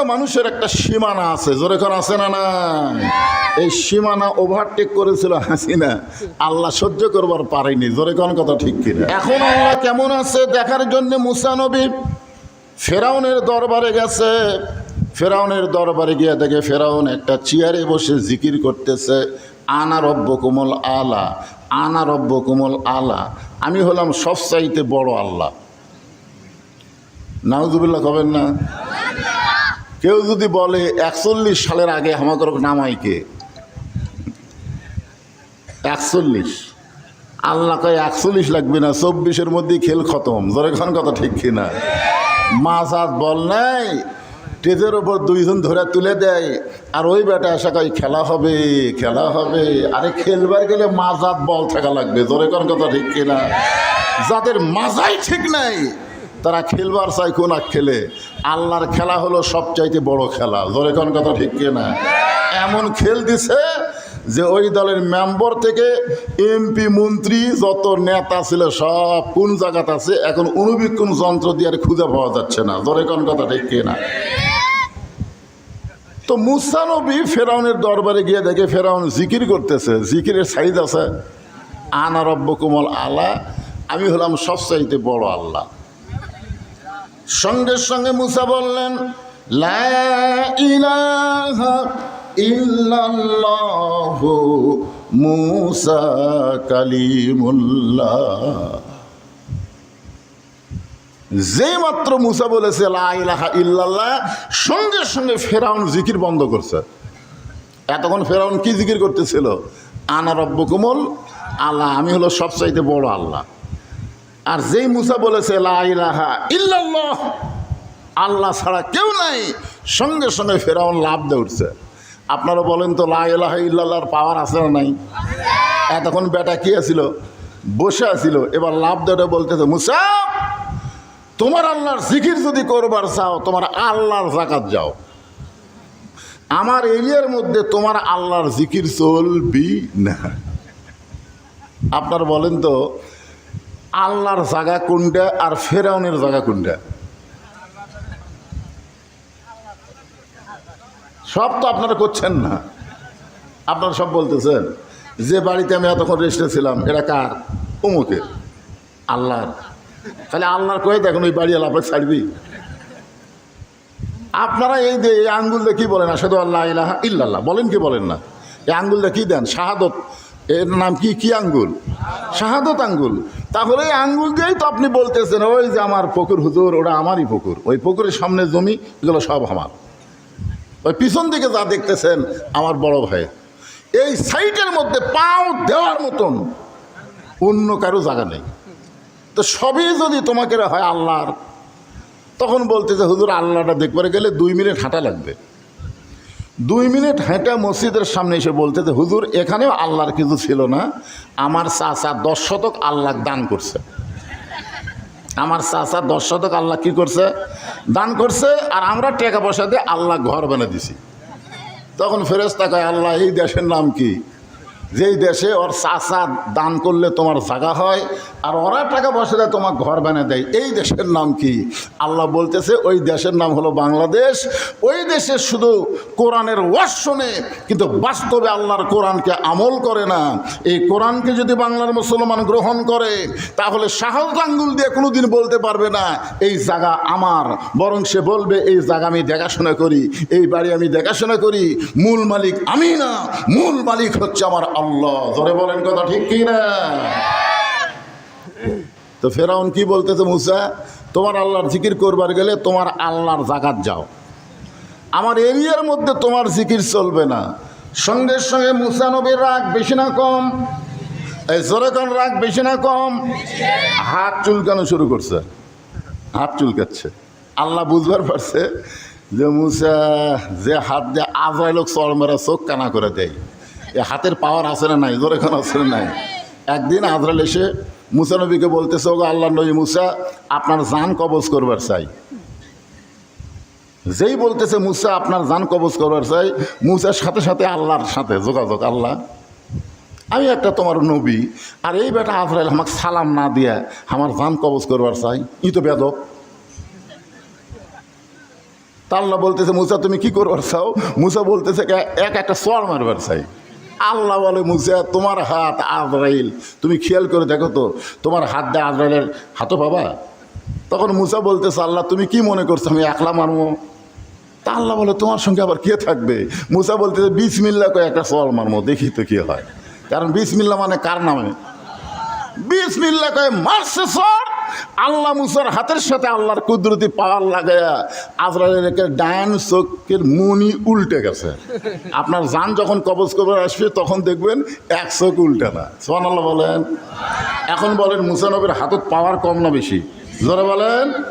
প্রত্যেকটা মানুষের একটা সীমানা আছে। জোরে কর আছে না না এই সীমানা ওভারটেক করেছিল হাসিনা। আল্লাহ সহ্য করবার পারেনি। জোরে কোন কথা ঠিক কিনা? এখন আল্লাহ কেমন আছে দেখার জন্য মুসানবী ফেরাউনের দরবারে গেছে। ফেরাউনের দরবারে গিয়ে দেখে ফেরাউন একটা চেয়ারে বসে জিকির করতেছে, আনা রব্য কোমল আলা, আনা রব্য কোমল আলা। আমি হলাম সবচাইতে বড় আল্লাহ। নাউজুবিল্লাহ কবেন না? কেউ যদি বলে একচল্লিশ সালের আগে আমাকে নামাই কে? একচল্লিশ। আল্লাহ কয় একচল্লিশ লাগবে না, চব্বিশের মধ্যেই খেল খতম। জোরে খান কথা ঠিক কিনা মাছ হাত বল নাই স্টেজের ওপর দুইজন ধরে তুলে দেয়, আর ওই বেটা আসা কয়, খেলা হবে খেলা হবে। আরে খেলবার গেলে মাছ হাত বল থাকা লাগবে, জোরে কোন কথা ঠিক কিনা যাদের মাজাই ঠিক নাই। তারা খেলবার চাই কোন এক খেলে? আল্লাহর খেলা হলো সবচাইতে বড় খেলা। জোরে কোন কথা ঠিক না? এমন খেল দিছে যে ওই দলের মেম্বার থেকে এমপি মন্ত্রী যত নেতা ছিল সব কোন জায়গাত আছে, এখন অনুবীক্ষণ যন্ত্র দিয়ে আর খুঁজে পাওয়া যাচ্ছে না। জোরে কোন কথা ঠিক না? তো মুসানবী ফেরাউনের দরবারে গিয়ে দেখে ফেরাউন জিকির করতেছে। জিকিরের সাইজ আছে, আনা রব্য কোমল আলা আমি হলাম সবচাইতে বড় আল্লাহ। সঙ্গে সঙ্গে মুসা বললেন ইল্লাল্লাহু মাত্র মুসা বলেছে ইল্লাল্লাহ সঙ্গে সঙ্গে ফেরাউন জিকির বন্ধ করছে। এতক্ষণ ফেরাউন কি জিকির করতেছিল? আনা রব্য কোমল আল্লাহ আমি হলো সবচাইতে বড় আল্লাহ। আর যেই মুসা বলেছে, লা ইলাহা ইল্লাল্লাহ আল্লাহ ছাড়া কেউ নাই। সঙ্গে সঙ্গে ফেরাউন লাভ উঠছে। আপনারা বলেন তো, লা ইলাহা ইল্লাল্লাহর পাওয়ার আছে না নাই? এতক্ষণ বেটা কি আছিল? বসে আছিল। এবার লাভ দেওয়া বলতেছে, মুসা, তোমার আল্লাহর জিকির যদি করবার চাও, তোমার আল্লাহর জাকাত যাও। আমার এরিয়ার মধ্যে তোমার আল্লাহর জিকির চলবি না। আপনার বলেন তো আল্লাহর জায়গা কোনটা আর ফেরাউনের জায়গা কোনটা? সব তো আপনারা করছেন না। আপনারা সব বলতেছেন, যে বাড়িতে আমি এতক্ষণ রেস্টে ছিলাম এটা কার? অমুকের। আল্লাহর। তাহলে আল্লাহর কয়ে দেখুন ওই বাড়ি আল্লাহ ছাড়বি? আপনারা এই যে এই আঙ্গুল দিয়ে কী বলেন? আসাদু আল্লাহ ইলাহা ইল্লাল্লাহ। বলেন কি বলেন না? এই আঙ্গুল দিয়ে কী দেন? শাহাদত। এর নাম কি? কি আঙ্গুল? শাহাদত আঙ্গুল। তাহলে এই আঙ্গুল দিয়েই তো আপনি বলতেছেন, ওই যে আমার পুকুর হুজুর ওটা আমারই পুকুর ওই পুকুরের সামনে জমি, এগুলো সব আমার। ওই পিছন দিকে যা দেখতেছেন, আমার বড় ভাই। এই সাইটের মধ্যে পাও দেওয়ার মতন অন্য কারও জায়গা নেই। তো সবই যদি তোমাকে হয় আল্লাহর, তখন বলতে যে, হুজুর, আল্লাহটা দেখবার গেলে দুই মিনিট হাঁটা লাগবে। দুই মিনিট হেঁটে মসজিদের সামনে এসে বলতে যে, হুজুর, এখানেও আল্লাহর কিছু ছিল না। আমার চাচা দশ শতক আল্লাহ দান করছে। আমার চাচা দশ শতক আল্লাহ কি করছে? দান করছে, আর আমরা টাকা পয়সা দিয়ে আল্লাহ ঘর বানিয়ে দিছি। তখন ফেরেস্তা কয়, আল্লাহ, এই দেশের নাম কি? যেই দেশে ওর চাষা দান করলে তোমার জাগা হয়, আর ওরা টাকা পয়সা দেয় তোমার ঘর বানিয়ে দেয়। এই দেশের নাম কি? আল্লাহ বলতেছে, ওই দেশের নাম হলো বাংলাদেশ। ওই দেশে শুধু কোরআনের ওয়াজ শোনে, কিন্তু বাস্তবে আল্লাহর কোরআনকে আমল করে না। এই কোরআনকে যদি বাংলার মুসলমান গ্রহণ করে, তাহলে সাহস আঙ্গুল দিয়ে কোনো দিন বলতে পারবে না, এই জায়গা আমার। বরং সে বলবে, এই জায়গা আমি দেখাশোনা করি, এই বাড়ি আমি দেখাশোনা করি। মূল মালিক আমি না, মূল মালিক হচ্ছে আমার আল্লাহ ধরে বলেন কথা ঠিক কি না তো ফেরাউন কি বলতেছে মুসা? তোমার আল্লাহর জিকির করবার গেলে তোমার আল্লাহর জাকাত যাও। আমার এরিয়ার মধ্যে তোমার জিকির চলবে না। সঙ্গে সঙ্গে মুসা নবীর রাগ বেশি না কম? এই জোরেকন রাগ বেশি না কম? হাত চুলকানো শুরু করছে। হাত চুলকাচ্ছে। আল্লাহ বুঝবার পারছে যে মুসা, যে হাত দিয়ে আজরাই লোক চড় মেরা চোখ কানা করে দেয়। হাতের পাওয়ার আছে না নাই? জোরেখন আছে না নাই? একদিন আজরাল এসে মুসা নবীকে বলতেছে, ওগো আল্লাহ নবী মুসা, আপনার জান কবজ করবার চাই। যেই বলতেছে মুসা, আপনার জান কবজ করবার চাই। মুসার সাথে সাথে আল্লাহর সাথে যোগাযোগ, আল্লাহ, আমি একটা তোমার নবী, আর এই বেটা আজরাইল আমাকে সালাম না দিয়া আমার জান কবজ করবার চাই। ই তো বেদক তা আল্লাহ বলতেছে, মুসা, তুমি কি করবার চাও? মুসা বলতেছে "এ- এক একটা সর মারবার চাই। আল্লাহ বলে মুসা, তোমার হাত আজরাইল। তুমি খেয়াল করে দেখো তো, তোমার হাত দিয়ে আজরাইলের হাতও পাবা তখন মুসা বলতেছে, আল্লাহ, তুমি কি মনে করছ আমি একলা মারবো? তা আল্লাহ বলে, তোমার সঙ্গে আবার কে থাকবে? মুসা বলতেছে বিসমিল্লা করে একটা সর মারবো, দেখি তো কি হয়। কারণ বিসমিল্লা মানে কার নামে? বিসমিল্লা কয়ে মারছে সর আল্লাহ মুসার হাতের সাথে আল্লাহর কুদরতি পাওয়ার লাগায়া আজরাইলকে ডায়ন চোখের মুনি উল্টে গেছে। আপনার যান যখন কবজ করে আসবে, তখন দেখবেন এক চোখ উল্টে না। সোহান আল্লাহ বলেন। এখন বলেন মুসানবের হাতত পাওয়ার কম না বেশি? জোরে বলেন।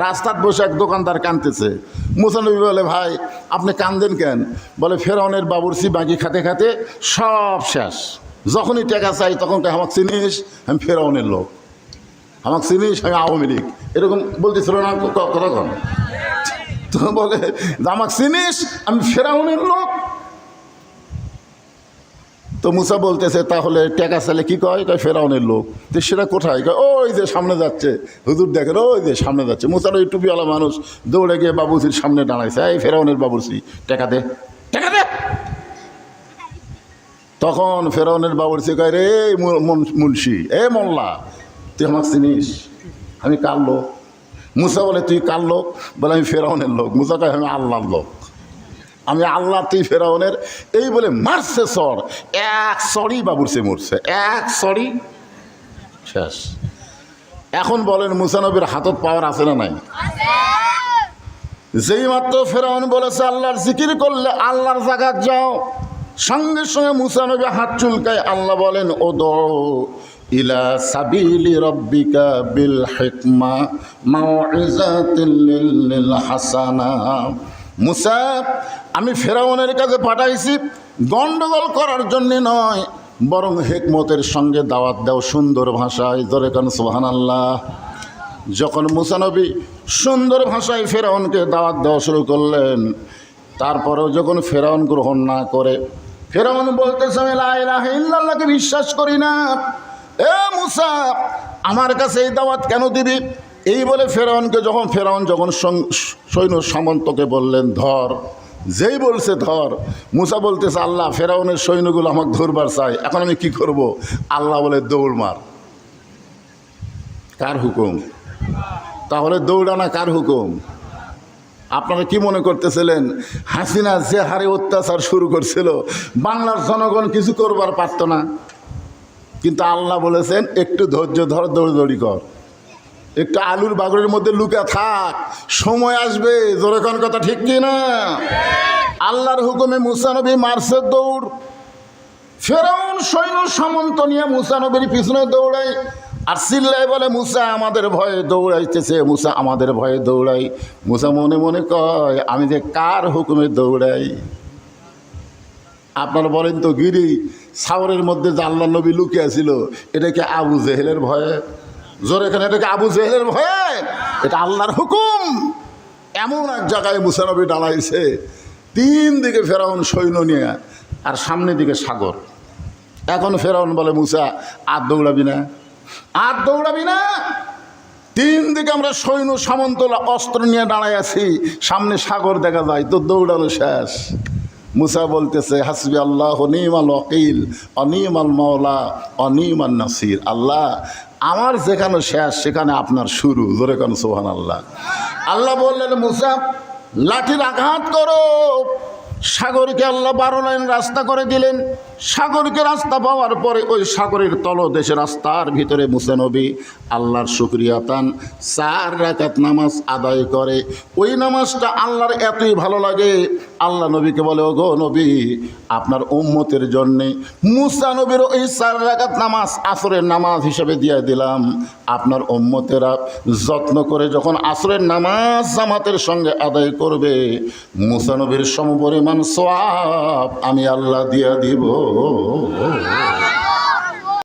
রাস্তার বসে এক দোকানদার কানতেছে মুসানবী বলে, ভাই, আপনি কান্দেন কেন? বলে, ফেরাউনের বাবুরসি বাকি খাতে খাতে সব শেষ। যখনই টাকা চাই, তখন আমাকে চিনিস, আমি ফেরাউনের লোক। আমাকে চিনিস আমি আওয়ামী লীগ। এরকম বলতেছিল না কতক্ষণ তো বলে আমাকে চিনিস, আমি ফেরাউনের লোক। তো মুসা বলতেছে, তাহলে টেকা চালে কি কয়? কয়, ফেরাউনের লোক। তো সেটা কোথায়? কয়, ওই যে সামনে যাচ্ছে। হুজুর দেখেন, ওই যে সামনে যাচ্ছে। মুসার ওই টুপিওয়ালা মানুষ দৌড়ে গিয়ে বাবুসির সামনে দাঁড়াইছে, এই ফেরাউনের বাবুসি, টেকা দে টেকা দে। তখন ফেরাউনের বাবুরসি কয়, রে মুন- মুন্সি, এ মোল্লা তুই আমাকে চিনিস? আমি কার লোক? মুসা বলে তুই কার লোক? বলে আমি ফেরাউনের লোক। মুসা কয় আমি আল্লাহর লোক। আমি আল্লাহ তুই ফেরাউনের। এই বলে মারছে সর এক সরি বাবুরসে মরছে। এক সরি শেষ। এখন বলেন মুসানবীর হাতত পাওয়ার আছে না নাই? যেই মাত্র ফেরাউন বলেছে আল্লাহর জিকির করলে আল্লাহর জায়গাত যাও। সঙ্গে সঙ্গে মুসানবী হাত চুলকায় আল্লাহ বলেন ও দো ইলা সাবিলি রব্বিকা বিল হিকমা মাউইজাতিল হাসানা। মুসা, আমি ফেরাউনের কাছে পাঠাইছি, গন্ডগোল করার জন্য নয়, বরং হেকমতের সঙ্গে দাওয়াত দাও সুন্দর ভাষায়, জোরে কান সোহান আল্লাহ যখন মুসানবী সুন্দর ভাষায় ফেরাউনকে দাওয়াত দেওয়া শুরু করলেন, তারপরেও যখন ফেরাউন গ্রহণ না করে, ফেরাউন বলতেছে, আমি লা ইলাহা ইল্লাল্লাহকে বিশ্বাস করি না। এ মুসা, আমার কাছে এই দাওয়াত কেন দিবি? এই বলে ফেরাউনকে যখন, ফেরাউন যখন সৈন্য সামন্তকে বললেন, ধর। যেই বলছে, ধর। মুসা বলতেছে, আল্লাহ, ফেরাউনের সৈন্যগুলো আমাকে ধরবার চাই এখন আমি কি করব? আল্লাহ বলে, দৌড় মার। কার হুকুম? তাহলে দৌড়ানা কার হুকুম? আপনারা কি মনে করতেছিলেন, হাসিনা যে হারে অত্যাচার শুরু করছিল, বাংলার জনগণ কিছু করবার পারত না? কিন্তু আল্লাহ বলেছেন, একটু ধৈর্য ধর, দৌড়দৌড়ি কর। একটু আলুর বাগরের মধ্যে লুকা থাক, সময় আসবে, জোরে কোন কথা ঠিক কি না? আল্লাহর হুকুমে মুসানবী মার্সের দৌড়। ফেরাউন সৈন্য সামন্ত নিয়ে মুসা নবীর পিছনে দৌড়াই আর সিল্লাই বলে, মুসা, আমাদের ভয়ে দৌড়াইতেছে, মুসা, আমাদের ভয়ে দৌড়াই মুসা মনে মনে কয়, আমি যে কার হুকুমে দৌড়াই? আপনারা বলেন তো গিরি, সাগরের মধ্যে যে আল্লাহ নবী লুকিয়ে ছিল, এটা কি আবু জেহেলের ভয়ে? জোর এখানে, এটা কি আবু জেহেলের ভয়ে? এটা আল্লাহর হুকুম। এমন এক জায়গায় মুসানবী দাঁড়াইছে, তিন দিকে ফেরাউন সৈন্য নিয়ে, আর সামনের দিকে সাগর। এখন ফেরাউন বলে, মুসা, আর দৌড়াবি না। আর দৌড়াবি না? তিন দিকে আমরা সৈন্য সামন্তলা অস্ত্র নিয়ে দাঁড়ায় আছি, সামনে সাগর দেখা যায়, তো দৌড়ানো শেষ। মুসা বলতেছে, হাসবি আল্লাহ, অনিমাল অকিল অনিমাল মাওলা, অনিমাল নাসির। আল্লাহ, আমার যেখানে শেষ, সেখানে আপনার শুরু। জোরে কেন সোহান আল্লাহ আল্লাহ বললেন, মুসা, লাঠির আঘাত করো। সাগরকে আল্লাহ বারো লাইন রাস্তা করে দিলেন। সাগরকে রাস্তা পাওয়ার পরে ওই সাগরের তল তলদেশে রাস্তার ভিতরে মুসানবী আল্লাহর শুক্রিয়া তান চার রাকাত নামাজ আদায় করে। ওই নামাজটা আল্লাহর এতই ভালো লাগে, আল্লাহ নবীকে বলে ও গো নবী, আপনার উম্মতের জন্যে মুসা নবীর ওই চার রাকাত নামাজ আসরের নামাজ হিসেবে দিয়ে দিলাম। আপনার উম্মতেরা যত্ন করে যখন আসরের নামাজ জামাতের সঙ্গে আদায় করবে, মুসা নবীর সমপরিমাণ সোয়াব আমি আল্লাহ দিয়া দিব।